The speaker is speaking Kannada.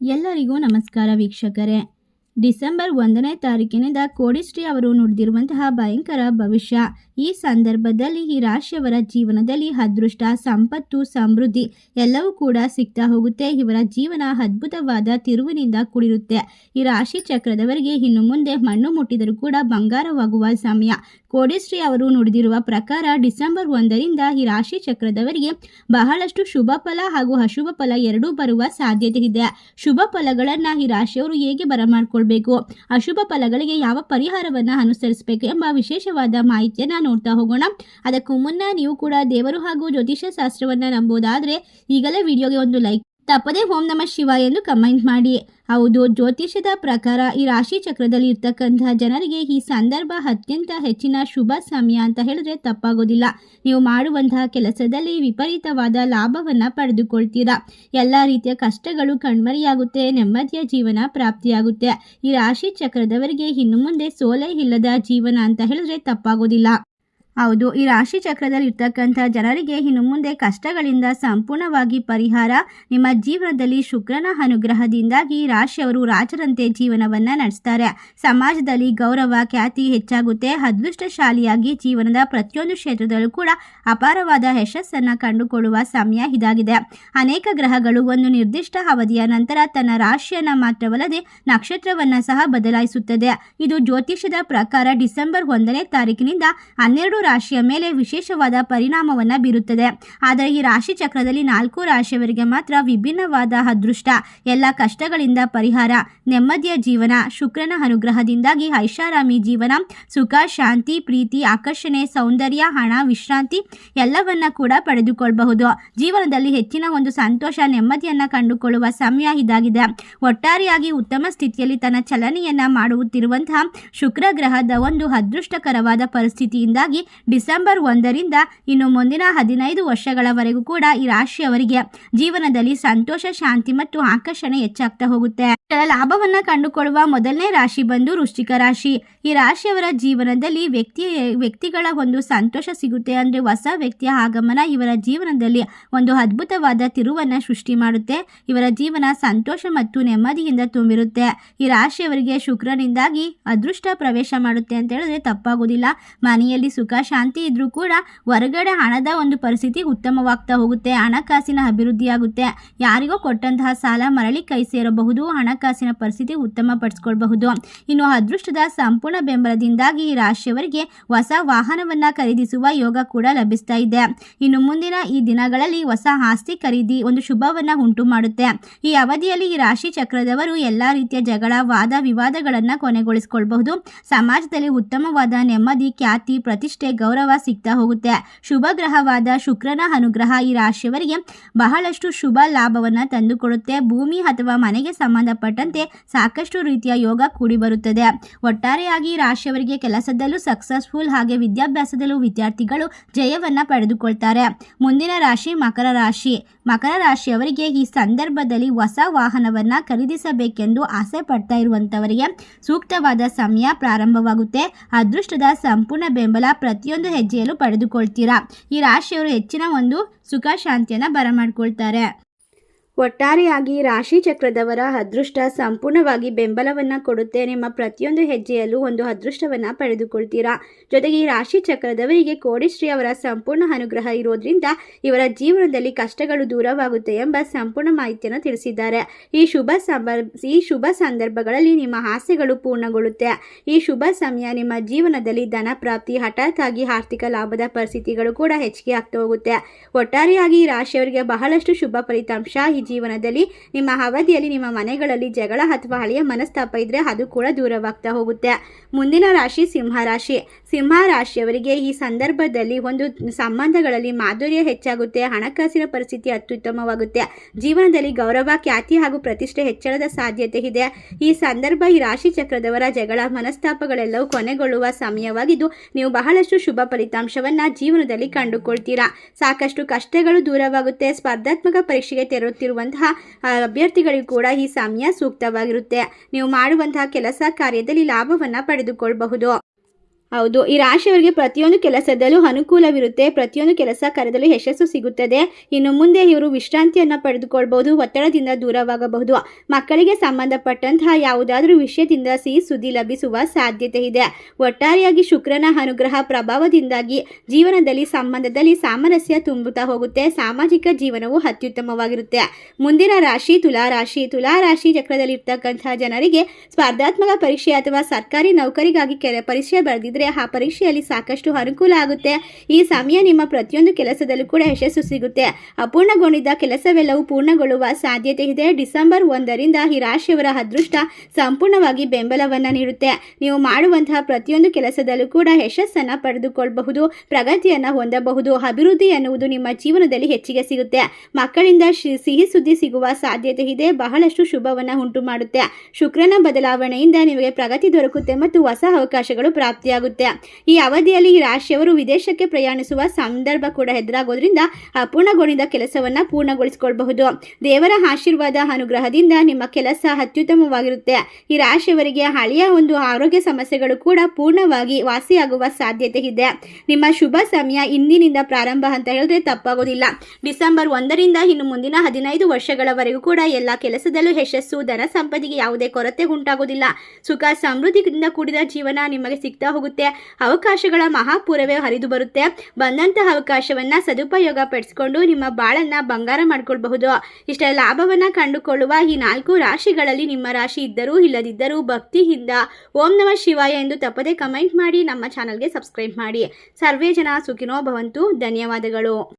ಎಲ್ಲರಿಗೂ ನಮಸ್ಕಾರ ವೀಕ್ಷಕರೇ. ಡಿಸೆಂಬರ್ ಒಂದನೇ ತಾರೀಕಿನಿಂದ ಕೋಡಿಶ್ರೀ ಅವರು ನುಡಿದಿರುವಂತಹ ಭಯಂಕರ ಭವಿಷ್ಯ. ಈ ಸಂದರ್ಭದಲ್ಲಿ ಈ ರಾಶಿಯವರ ಜೀವನದಲ್ಲಿ ಅದೃಷ್ಟ, ಸಂಪತ್ತು, ಸಮೃದ್ಧಿ ಎಲ್ಲವೂ ಕೂಡ ಸಿಗ್ತಾ ಹೋಗುತ್ತೆ. ಇವರ ಜೀವನ ಅದ್ಭುತವಾದ ತಿರುವಿನಿಂದ ಕೂಡಿರುತ್ತೆ. ಈ ರಾಶಿ ಚಕ್ರದವರಿಗೆ ಇನ್ನು ಮುಂದೆ ಮಣ್ಣು ಮುಟ್ಟಿದರೂ ಕೂಡ ಬಂಗಾರವಾಗುವ ಸಮಯ. ಕೋಡಿಶ್ರೀ ಅವರು ನುಡಿದಿರುವ ಪ್ರಕಾರ ಡಿಸೆಂಬರ್ ಒಂದರಿಂದ ಈ ರಾಶಿ ಚಕ್ರದವರಿಗೆ ಬಹಳಷ್ಟು ಶುಭ ಫಲ ಹಾಗೂ ಅಶುಭ ಫಲ ಎರಡೂ ಬರುವ ಸಾಧ್ಯತೆ ಇದೆ. ಶುಭ ಫಲಗಳನ್ನು ಈ ರಾಶಿಯವರು ಹೇಗೆ ಬರಮಾಡ್ಕೊಳ್ಬೇಕು? ಅಶುಭ ಫಲಗಳಿಗೆ ಯಾವ ಪರಿಹಾರವನ್ನು ಅನುಸರಿಸಬೇಕು ಎಂಬ ವಿಶೇಷವಾದ ಮಾಹಿತಿಯನ್ನು ನೋಡ್ತಾ ಹೋಗೋಣ. ಅದಕ್ಕೂ ಮುನ್ನ ನೀವು ಕೂಡ ದೇವರು ಹಾಗೂ ಜ್ಯೋತಿಷ್ಯ ಶಾಸ್ತ್ರವನ್ನು ನಂಬೋದಾದರೆ ಈಗಲೇ ವಿಡಿಯೋಗೆ ಒಂದು ಲೈಕ್, ತಪ್ಪದೇ ಓಂ ನಮ ಶಿವ ಎಂದು ಕಮೆಂಟ್ ಮಾಡಿ. ಹೌದು ಜ್ಯೋತಿಷ್ಯದ ಪ್ರಕಾರ ಈ ರಾಶಿ ಚಕ್ರದಲ್ಲಿ ಇರ್ತಕ್ಕಂತಹ ಜನರಿಗೆ ಈ ಸಂದರ್ಭ ಅತ್ಯಂತ ಹೆಚ್ಚಿನ ಶುಭ ಸಮಯ ಅಂತ ಹೇಳಿದ್ರೆ ತಪ್ಪಾಗೋದಿಲ್ಲ. ನೀವು ಮಾಡುವಂತಹ ಕೆಲಸದಲ್ಲಿ ವಿಪರೀತವಾದ ಲಾಭವನ್ನು ಪಡೆದುಕೊಳ್ತೀರಾ. ಎಲ್ಲ ರೀತಿಯ ಕಷ್ಟಗಳು ಕಣ್ಮರಿಯಾಗುತ್ತೆ, ನೆಮ್ಮದಿಯ ಜೀವನ ಪ್ರಾಪ್ತಿಯಾಗುತ್ತೆ. ಈ ರಾಶಿ ಚಕ್ರದವರಿಗೆ ಇನ್ನು ಮುಂದೆ ಸೋಲೆ ಇಲ್ಲದ ಜೀವನ ಅಂತ ಹೇಳಿದ್ರೆ ತಪ್ಪಾಗೋದಿಲ್ಲ. ಹೌದು, ಈ ರಾಶಿ ಚಕ್ರದಲ್ಲಿ ಇರ್ತಕ್ಕಂಥ ಜನರಿಗೆ ಇನ್ನು ಮುಂದೆ ಕಷ್ಟಗಳಿಂದ ಸಂಪೂರ್ಣವಾಗಿ ಪರಿಹಾರ. ನಿಮ್ಮ ಜೀವನದಲ್ಲಿ ಶುಕ್ರನ ಅನುಗ್ರಹದಿಂದಾಗಿ ರಾಶಿಯವರು ರಾಜರಂತೆ ಜೀವನವನ್ನು ನಡೆಸ್ತಾರೆ. ಸಮಾಜದಲ್ಲಿ ಗೌರವ, ಖ್ಯಾತಿ ಹೆಚ್ಚಾಗುತ್ತೆ. ಅದೃಷ್ಟಶಾಲಿಯಾಗಿ ಜೀವನದ ಪ್ರತಿಯೊಂದು ಕ್ಷೇತ್ರದಲ್ಲೂ ಕೂಡ ಅಪಾರವಾದ ಯಶಸ್ಸನ್ನು ಕಂಡುಕೊಳ್ಳುವ ಸಮಯ ಇದಾಗಿದೆ. ಅನೇಕ ಗ್ರಹಗಳು ಒಂದು ನಿರ್ದಿಷ್ಟ ಅವಧಿಯ ನಂತರ ತನ್ನ ರಾಶಿಯನ್ನು ಮಾತ್ರವಲ್ಲದೆ ನಕ್ಷತ್ರವನ್ನು ಸಹ ಬದಲಾಯಿಸುತ್ತದೆ. ಇದು ಜ್ಯೋತಿಷ್ಯದ ಪ್ರಕಾರ ಡಿಸೆಂಬರ್ ಒಂದನೇ ತಾರೀಕಿನಿಂದ ಹನ್ನೆರಡು ರಾಶಿಯ ಮೇಲೆ ವಿಶೇಷವಾದ ಪರಿಣಾಮವನ್ನು ಬೀರುತ್ತದೆ. ಆದರೆ ಈ ರಾಶಿ ಚಕ್ರದಲ್ಲಿ ನಾಲ್ಕು ರಾಶಿಯವರಿಗೆ ಮಾತ್ರ ವಿಭಿನ್ನವಾದ ಅದೃಷ್ಟ. ಎಲ್ಲ ಕಷ್ಟಗಳಿಂದ ಪರಿಹಾರ, ನೆಮ್ಮದಿಯ ಜೀವನ, ಶುಕ್ರನ ಅನುಗ್ರಹದಿಂದಾಗಿ ಐಷಾರಾಮಿ ಜೀವನ, ಸುಖ, ಶಾಂತಿ, ಪ್ರೀತಿ, ಆಕರ್ಷಣೆ, ಸೌಂದರ್ಯ, ಹಣ, ವಿಶ್ರಾಂತಿ ಎಲ್ಲವನ್ನ ಕೂಡ ಪಡೆದುಕೊಳ್ಳಬಹುದು ಜೀವನದಲ್ಲಿ ಹೆಚ್ಚಿನ ಒಂದು ಸಂತೋಷ, ನೆಮ್ಮದಿಯನ್ನ ಕಂಡುಕೊಳ್ಳುವ ಸಮಯ ಇದಾಗಿದೆ. ಒಟ್ಟಾರೆಯಾಗಿ ಉತ್ತಮ ಸ್ಥಿತಿಯಲ್ಲಿ ತನ್ನ ಚಲನೆಯನ್ನ ಮಾಡುತ್ತಿರುವಂತಹ ಶುಕ್ರ ಗ್ರಹದ ಒಂದು ಅದೃಷ್ಟಕರವಾದ ಪರಿಸ್ಥಿತಿಯಿಂದಾಗಿ ಡಿಸೆಂಬರ್ ಒಂದರಿಂದ ಇನ್ನು ಮುಂದಿನ ಹದಿನೈದು ವರ್ಷಗಳವರೆಗೂ ಕೂಡ ಈ ರಾಶಿಯವರಿಗೆ ಜೀವನದಲ್ಲಿ ಸಂತೋಷ, ಶಾಂತಿ ಮತ್ತು ಆಕರ್ಷಣೆ ಹೆಚ್ಚಾಗ್ತಾ ಹೋಗುತ್ತೆ. ಇದರ ಲಾಭವನ್ನ ಕಂಡುಕೊಳ್ಳುವ ಮೊದಲನೇ ರಾಶಿ ಬಂದು ವೃಶ್ಚಿಕ ರಾಶಿ. ಈ ರಾಶಿಯವರ ಜೀವನದಲ್ಲಿ ವ್ಯಕ್ತಿ, ವ್ಯಕ್ತಿಗಳ ಒಂದು ಸಂತೋಷ ಸಿಗುತ್ತೆ ಅಂದ್ರೆ ಹೊಸ ವ್ಯಕ್ತಿಯ ಆಗಮನ ಇವರ ಜೀವನದಲ್ಲಿ ಒಂದು ಅದ್ಭುತವಾದ ತಿರುವನ್ನ ಸೃಷ್ಟಿ ಮಾಡುತ್ತೆ. ಇವರ ಜೀವನ ಸಂತೋಷ ಮತ್ತು ನೆಮ್ಮದಿಯಿಂದ ತುಂಬಿರುತ್ತೆ. ಈ ರಾಶಿಯವರಿಗೆ ಶುಕ್ರನಿಂದಾಗಿ ಅದೃಷ್ಟ ಪ್ರವೇಶ ಮಾಡುತ್ತೆ ಅಂತ ಹೇಳಿದ್ರೆ ತಪ್ಪಾಗೋದಿಲ್ಲ. ಮನೆಯಲ್ಲಿ ಸುಖ ಶಾಂತಿ ಇದ್ರೂ ಕೂಡ ಹೊರಗಡೆ ಹಣದ ಒಂದು ಪರಿಸ್ಥಿತಿ ಉತ್ತಮವಾಗ್ತಾ ಹೋಗುತ್ತೆ, ಹಣಕಾಸಿನ ಅಭಿವೃದ್ಧಿಯಾಗುತ್ತೆ. ಯಾರಿಗೋ ಕೊಟ್ಟಂತಹ ಸಾಲ ಮರಳಿ ಕೈ ಸೇರಬಹುದು, ಹಣಕಾಸಿನ ಪರಿಸ್ಥಿತಿ ಉತ್ತಮಪಡಿಸ್ಕೊಳ್ಬಹುದು. ಇನ್ನು ಅದೃಷ್ಟದ ಸಂಪೂರ್ಣ ಬೆಂಬಲದಿಂದಾಗಿ ಈ ರಾಶಿಯವರಿಗೆ ಹೊಸ ವಾಹನವನ್ನ ಖರೀದಿಸುವ ಯೋಗ ಕೂಡ ಲಭಿಸ್ತಾ ಇದೆ. ಇನ್ನು ಮುಂದಿನ ಈ ದಿನಗಳಲ್ಲಿ ಹೊಸ ಆಸ್ತಿ ಖರೀದಿ ಒಂದು ಶುಭವನ್ನ ಉಂಟು ಮಾಡುತ್ತೆ. ಈ ಅವಧಿಯಲ್ಲಿ ಈ ರಾಶಿ ಚಕ್ರದವರು ಎಲ್ಲಾ ರೀತಿಯ ಜಗಳ, ವಾದ ವಿವಾದಗಳನ್ನ ಕೊನೆಗೊಳಿಸಿಕೊಳ್ಳಬಹುದು ಸಮಾಜದಲ್ಲಿ ಉತ್ತಮವಾದ ನೆಮ್ಮದಿ, ಖ್ಯಾತಿ, ಪ್ರತಿಷ್ಠೆ ಗೌರವ ಸಿಗ್ತಾ ಹೋಗುತ್ತೆ. ಶುಭ ಗ್ರಹವಾದ ಶುಕ್ರನ ಅನುಗ್ರಹ ಈ ರಾಶಿಯವರಿಗೆ ಬಹಳಷ್ಟು ಶುಭ ಲಾಭವನ್ನ ತಂದುಕೊಡುತ್ತೆ. ಭೂಮಿ ಅಥವಾ ಮನೆಗೆ ಸಂಬಂಧಪಟ್ಟಂತೆ ಸಾಕಷ್ಟು ರೀತಿಯ ಯೋಗ ಕೂಡಿ ಬರುತ್ತದೆ. ಒಟ್ಟಾರೆಯಾಗಿ ರಾಶಿಯವರಿಗೆ ಕೆಲಸದಲ್ಲೂ ಸಕ್ಸಸ್ಫುಲ್ ಹಾಗೆ ವಿದ್ಯಾಭ್ಯಾಸದಲ್ಲೂ ವಿದ್ಯಾರ್ಥಿಗಳು ಜಯವನ್ನ ಪಡೆದುಕೊಳ್ತಾರೆ. ಮುಂದಿನ ರಾಶಿ ಮಕರ ರಾಶಿ. ಮಕರ ರಾಶಿಯವರಿಗೆ ಈ ಸಂದರ್ಭದಲ್ಲಿ ಹೊಸ ವಾಹನವನ್ನ ಖರೀದಿಸಬೇಕೆಂದು ಆಸೆ ಪಡ್ತಾ ಇರುವಂತವರಿಗೆ ಸೂಕ್ತವಾದ ಸಮಯ ಪ್ರಾರಂಭವಾಗುತ್ತೆ. ಅದೃಷ್ಟದ ಸಂಪೂರ್ಣ ಬೆಂಬಲ ಪ್ರತಿಯೊಂದು ಹೆಜ್ಜೆಯಲ್ಲೂ ಪಡೆದುಕೊಳ್ತೀರಾ? ಈ ರಾಶಿಯವರು ಹೆಚ್ಚಿನ ಒಂದು ಸುಖ ಶಾಂತಿಯನ್ನು ಬರಮಾಡ್ಕೊಳ್ತಾರೆ. ಒಟ್ಟಾರೆಯಾಗಿ ರಾಶಿ ಚಕ್ರದವರ ಅದೃಷ್ಟ ಸಂಪೂರ್ಣವಾಗಿ ಬೆಂಬಲವನ್ನು ಕೊಡುತ್ತೆ ನಿಮ್ಮ ಪ್ರತಿಯೊಂದು ಹೆಜ್ಜೆಯಲ್ಲೂ ಒಂದು ಅದೃಷ್ಟವನ್ನು ಪಡೆದುಕೊಳ್ತೀರಾ? ಜೊತೆಗೆ ಈ ರಾಶಿ ಚಕ್ರದವರಿಗೆ ಕೋಡಿಶ್ರೀ ಅವರ ಸಂಪೂರ್ಣ ಅನುಗ್ರಹ ಇರೋದ್ರಿಂದ ಇವರ ಜೀವನದಲ್ಲಿ ಕಷ್ಟಗಳು ದೂರವಾಗುತ್ತೆ ಎಂಬ ಸಂಪೂರ್ಣ ಮಾಹಿತಿಯನ್ನು ತಿಳಿಸಿದ್ದಾರೆ. ಈ ಶುಭ ಈ ಶುಭ ಸಂದರ್ಭಗಳಲ್ಲಿ ನಿಮ್ಮ ಆಸೆಗಳು ಪೂರ್ಣಗೊಳ್ಳುತ್ತೆ. ಈ ಶುಭ ಸಮಯ ನಿಮ್ಮ ಜೀವನದಲ್ಲಿ ಧನ ಪ್ರಾಪ್ತಿ ಹಠಾತ್ ಆಗಿ ಆರ್ಥಿಕ ಲಾಭದ ಪರಿಸ್ಥಿತಿಗಳು ಕೂಡ ಹೆಚ್ಚಿಗೆ ಆಗ್ತಾ ಹೋಗುತ್ತೆ. ಒಟ್ಟಾರೆಯಾಗಿ ಈ ರಾಶಿಯವರಿಗೆ ಬಹಳಷ್ಟು ಶುಭ ಫಲಿತಾಂಶ ಜೀವನದಲ್ಲಿ ನಿಮ್ಮ ಅವಧಿಯಲ್ಲಿ ನಿಮ್ಮ ಮನೆಗಳಲ್ಲಿ ಜಗಳ ಅಥವಾ ಹಳೆಯ ಮನಸ್ತಾಪ ಇದ್ರೆ ಅದು ಕೂಡ ದೂರವಾಗ್ತಾ ಹೋಗುತ್ತೆ. ಮುಂದಿನ ರಾಶಿ ಸಿಂಹ ರಾಶಿ. ಸಿಂಹ ರಾಶಿಯವರಿಗೆ ಈ ಸಂದರ್ಭದಲ್ಲಿ ಒಂದು ಸಂಬಂಧಗಳಲ್ಲಿ ಮಾಧುರ್ಯ ಹೆಚ್ಚಾಗುತ್ತೆ, ಹಣಕಾಸಿನ ಪರಿಸ್ಥಿತಿ ಅತ್ಯುತ್ತಮವಾಗುತ್ತೆ. ಜೀವನದಲ್ಲಿ ಗೌರವ, ಖ್ಯಾತಿ ಹಾಗೂ ಪ್ರತಿಷ್ಠೆ ಹೆಚ್ಚಳದ ಸಾಧ್ಯತೆ ಇದೆ. ಈ ಸಂದರ್ಭ ಈ ರಾಶಿ ಚಕ್ರದವರ ಜಗಳ, ಮನಸ್ತಾಪಗಳೆಲ್ಲವೂ ಕೊನೆಗೊಳ್ಳುವ ಸಮಯವಾಗಿದ್ದು, ನೀವು ಬಹಳಷ್ಟು ಶುಭ ಫಲಿತಾಂಶವನ್ನ ಜೀವನದಲ್ಲಿ ಕಂಡುಕೊಳ್ತೀರಾ. ಸಾಕಷ್ಟು ಕಷ್ಟಗಳು ದೂರವಾಗುತ್ತೆ. ಸ್ಪರ್ಧಾತ್ಮಕ ಪರೀಕ್ಷೆಗೆ ತೆರಳುತ್ತಿರುವಂತಹ ಅಭ್ಯರ್ಥಿಗಳಿಗೂ ಕೂಡ ಈ ಸಮಯ ಸೂಕ್ತವಾಗಿರುತ್ತೆ. ನೀವು ಮಾಡುವಂತಹ ಕೆಲಸ ಕಾರ್ಯದಲ್ಲಿ ಲಾಭವನ್ನು ಪಡೆದುಕೊಳ್ಳಬಹುದು ಹೌದು. ಈ ರಾಶಿಯವರಿಗೆ ಪ್ರತಿಯೊಂದು ಕೆಲಸದಲ್ಲೂ ಅನುಕೂಲವಿರುತ್ತೆ. ಪ್ರತಿಯೊಂದು ಕೆಲಸ ಕಾರ್ಯದಲ್ಲೂ ಯಶಸ್ಸು ಸಿಗುತ್ತದೆ. ಇನ್ನು ಮುಂದೆ ಇವರು ವಿಶ್ರಾಂತಿಯನ್ನು ಪಡೆದುಕೊಳ್ಬಹುದು, ಒತ್ತಡದಿಂದ ದೂರವಾಗಬಹುದು. ಮಕ್ಕಳಿಗೆ ಸಂಬಂಧಪಟ್ಟಂತಹ ಯಾವುದಾದ್ರೂ ವಿಷಯದಿಂದ ಸಿಹಿ ಸುದ್ದಿ ಲಭಿಸುವ ಸಾಧ್ಯತೆ ಇದೆ. ಒಟ್ಟಾರೆಯಾಗಿ ಶುಕ್ರನ ಅನುಗ್ರಹ ಪ್ರಭಾವದಿಂದಾಗಿ ಜೀವನದಲ್ಲಿ ಸಂಬಂಧದಲ್ಲಿ ಸಾಮರಸ್ಯ ತುಂಬುತ್ತಾ ಹೋಗುತ್ತೆ. ಸಾಮಾಜಿಕ ಜೀವನವು ಅತ್ಯುತ್ತಮವಾಗಿರುತ್ತೆ. ಮುಂದಿನ ರಾಶಿ ತುಲಾ. ರಾಶಿ ತುಲಾ ರಾಶಿ ಚಕ್ರದಲ್ಲಿರ್ತಕ್ಕಂತಹ ಜನರಿಗೆ ಸ್ಪರ್ಧಾತ್ಮಕ ಪರೀಕ್ಷೆ ಅಥವಾ ಸರ್ಕಾರಿ ನೌಕರಿಗಾಗಿ ಕೆಲ ಪರೀಕ್ಷೆ ಬರೆದಿದ್ರೆ ಆ ಪರೀಕ್ಷೆಯಲ್ಲಿ ಸಾಕಷ್ಟು ಅನುಕೂಲ ಆಗುತ್ತೆ. ಈ ಸಮಯ ನಿಮ್ಮ ಪ್ರತಿಯೊಂದು ಕೆಲಸದಲ್ಲೂ ಕೂಡ ಯಶಸ್ಸು ಸಿಗುತ್ತೆ. ಅಪೂರ್ಣಗೊಂಡಿದ್ದ ಕೆಲಸವೆಲ್ಲವೂ ಪೂರ್ಣಗೊಳ್ಳುವ ಸಾಧ್ಯತೆ ಇದೆ. ಡಿಸೆಂಬರ್ ಒಂದರಿಂದ ಈ ರಾಶಿಯವರ ಅದೃಷ್ಟ ಸಂಪೂರ್ಣವಾಗಿ ಬೆಂಬಲವನ್ನು ನೀಡುತ್ತೆ. ನೀವು ಮಾಡುವಂತಹ ಪ್ರತಿಯೊಂದು ಕೆಲಸದಲ್ಲೂ ಕೂಡ ಯಶಸ್ಸನ್ನು ಪಡೆದುಕೊಳ್ಳಬಹುದು ಪ್ರಗತಿಯನ್ನು ಹೊಂದಬಹುದು. ಅಭಿವೃದ್ಧಿ ಎನ್ನುವುದು ನಿಮ್ಮ ಜೀವನದಲ್ಲಿ ಹೆಚ್ಚಿಗೆ ಸಿಗುತ್ತೆ. ಮಕ್ಕಳಿಂದ ಸಿಹಿ ಸುದ್ದಿ ಸಿಗುವ ಸಾಧ್ಯತೆ ಇದೆ. ಬಹಳಷ್ಟು ಶುಭವನ್ನು ಉಂಟು ಮಾಡುತ್ತೆ ಶುಕ್ರನ ಬದಲಾವಣೆಯಿಂದ ನಿಮಗೆ ಪ್ರಗತಿ ದೊರಕುತ್ತೆ ಮತ್ತು ಹೊಸ ಅವಕಾಶಗಳು ಪ್ರಾಪ್ತಿಯಾಗುತ್ತೆ ಈ ಅವಧಿಯಲ್ಲಿ ಈ ರಾಶಿಯವರು ವಿದೇಶಕ್ಕೆ ಪ್ರಯಾಣಿಸುವ ಸಂದರ್ಭ ಕೂಡ ಎದುರಾಗೋದ್ರಿಂದ ಅಪೂರ್ಣಗೊಂಡಿದ್ದ ಕೆಲಸವನ್ನು ಪೂರ್ಣಗೊಳಿಸಿಕೊಳ್ಳಬಹುದು ದೇವರ ಆಶೀರ್ವಾದ ಅನುಗ್ರಹದಿಂದ ನಿಮ್ಮ ಕೆಲಸ ಅತ್ಯುತ್ತಮವಾಗಿರುತ್ತೆ. ಈ ರಾಶಿಯವರಿಗೆ ಹಳೆಯ ಒಂದು ಆರೋಗ್ಯ ಸಮಸ್ಯೆಗಳು ಕೂಡ ಪೂರ್ಣವಾಗಿ ವಾಸಿಯಾಗುವ ಸಾಧ್ಯತೆ ಇದೆ. ನಿಮ್ಮ ಶುಭ ಸಮಯ ಇಂದಿನಿಂದ ಪ್ರಾರಂಭ ಅಂತ ಹೇಳಿದ್ರೆ ತಪ್ಪಾಗೋದಿಲ್ಲ. ಡಿಸೆಂಬರ್ ಒಂದರಿಂದ ಇನ್ನು ಮುಂದಿನ ಹದಿನೈದು ವರ್ಷಗಳವರೆಗೂ ಕೂಡ ಎಲ್ಲ ಕೆಲಸದಲ್ಲೂ ಯಶಸ್ಸು, ಧನ ಸಂಪತ್ತಿಗೆ ಯಾವುದೇ ಕೊರತೆ ಉಂಟಾಗೋದಿಲ್ಲ. ಸುಖ, ಸಮೃದ್ಧಿಯಿಂದ ಕೂಡಿದ ಜೀವನ ನಿಮಗೆ ಸಿಗ್ತಾ ಹೋಗುತ್ತೆ. ಅವಕಾಶಗಳ ಮಹಾಪೂರವೇ ಹರಿದು ಬರುತ್ತೆ. ಬಂದಂತಹ ಅವಕಾಶವನ್ನ ಸದುಪಯೋಗ ಪಡಿಸ್ಕೊಂಡು ನಿಮ್ಮ ಬಾಳನ್ನ ಬಂಗಾರ ಮಾಡ್ಕೊಳ್ಬಹುದು. ಇಷ್ಟ ಲಾಭವನ್ನ ಕಂಡುಕೊಳ್ಳುವ ಈ ನಾಲ್ಕು ರಾಶಿಗಳಲ್ಲಿ ನಿಮ್ಮ ರಾಶಿ ಇದ್ದರೂ ಇಲ್ಲದಿದ್ದರೂ ಭಕ್ತಿಯಿಂದ ಓಂ ನಮ ಶಿವಾಯ ಎಂದು ತಪ್ಪದೆ ಕಮೆಂಟ್ ಮಾಡಿ ನಮ್ಮ ಚಾನಲ್ಗೆ ಸಬ್ಸ್ಕ್ರೈಬ್ ಮಾಡಿ. ಸರ್ವೇ ಜನ ಸುಖಿನೋ ಭವಂತು. ಧನ್ಯವಾದಗಳು.